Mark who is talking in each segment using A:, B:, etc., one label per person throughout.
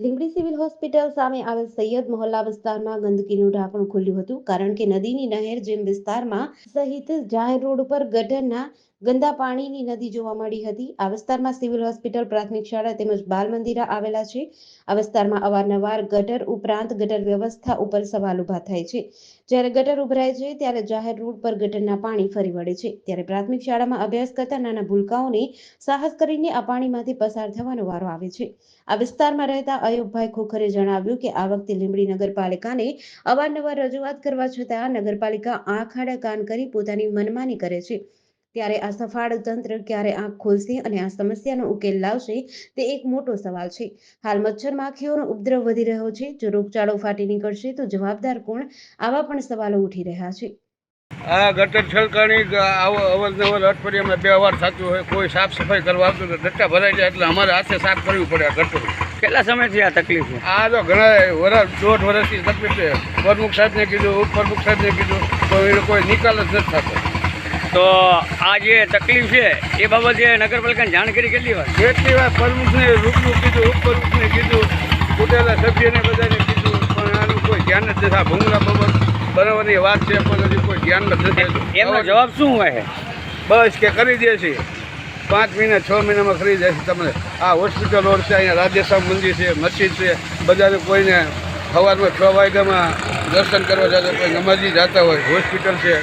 A: Limbdi civil hospital સામે આવેલ સૈયદ મોહલ્લા વિસ્તારમાં ગંદકીનું ઢાંકણું ખુલ્યું હતું, કારણ કે નદીની નહેર જેમ વિસ્તારમાં સહિત જાહેર રોડ ઉપર ગટરના ગંદા પાણીની નદી જોવા મળી હતી. આ વિસ્તારમાં સિવિલ હોસ્પિટલ, પ્રાથમિક શાળા તેમજ બાલ મંદિરા આવેલા છે. આ વિસ્તારમાં અવારનવાર ગટર ઉપરાંત ગટર વ્યવસ્થા ઉપર સવાલ ઊભા થાય છે. જ્યારે ગટર ઉભરાય છે, ત્યારે જાહેર રોડ પર ગટરના પાણી ફરી વળે છે. ત્યારે પ્રાથમિક શાળામાં અભ્યાસ કરતા નાના ભૂલકાઓને સાહસ કરીને આ પાણીમાંથી પસાર થવાનો વારો આવે છે. આ વિસ્તારમાં રહેતા અયુબભાઈ ખોખરે જણાવ્યું કે, આ વખતે લીંબડી નગરપાલિકાને અવારનવાર રજૂઆત કરવા છતાં નગરપાલિકા આંખ આડા કાન કરી પોતાની મનમાની કરે છે. ત્યારે આ સફાળ તંત્ર ક્યારે આંખ ખોલશે અને આ સમસ્યાનો ઉકેલ લાવશે તે એક મોટો સવાલ છે. હાલ મચ્છર માખીઓનો ઉપદ્રવ વધી રહ્યો છે. જો રોગચાળો ફાટી નીકળશે તો જવાબદાર કોણ? આવા પણ સવાલો ઉઠી રહ્યા છે.
B: આ ગટર છલકાણી અવરનવર અઠવાડિયામાં બે વાર થતું હોય કોઈ સાફ સફાઈ કરવા આવતું નથી ડટ્ટા ભરાઈ જાય એટલે અમારે હાથે સાફ કરવી પડે આ ગટર.
C: કેટલા સમયથી આ તકલીફ છે?
B: આ તો ઘણા વર્ષ દોઢ વર્ષથી તકલીફ છે. પ્રમુખ સાહેબને કીધું ઉપપ્રમુખ સાહેબને કીધું તો એ કોઈ નિકાલ જ નથી થતો.
C: તો આ જે તકલીફ છે એ બાબતે નગરપાલિકાને જાણ કરી કેટલી વાર?
B: કેટલી વાર પ્રમુખને રૂબરૂ કીધું ઉપપ્રમુખને કીધું ચૂંટેલા સભ્યને બધાને કીધું પણ આનું કોઈ ધ્યાન જ નથી આ ભૂંગળા બાબત બરાબરની વાત છે પણ હજી કોઈ ધ્યાન નથી
C: એમનો જવાબ શું હોય? છે
B: બસ કે કરી દે છે. પાંચ મહિના છ મહિનામાં કરી જાય છે તમને. આ હોસ્પિટલ રોડ છે અહીંયા રાજેશ્વર મંદિર છે મસ્જિદ છે. બધાને કોઈને સવારમાં છ વાગ્યામાં દર્શન કરવા જતા કોઈ નમાજી જતા હોય, હોસ્પિટલ છે.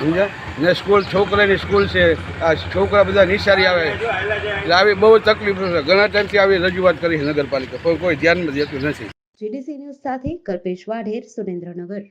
B: સમજા ને સ્કૂલ, છોકરાની સ્કૂલ છે. આ છોકરા બધા નિશારી આવે. એટલે આવી બહુ તકલીફ છે. ઘણા ટાઈમથી આવી રજૂઆત કરી નગરપાલિકા. કોઈ કોઈ ધ્યાનમાં દેતું નથી.
A: જીડીસી ન્યૂઝ સાથે કલ્પેશ વાઢેર, સુરેન્દ્રનગર.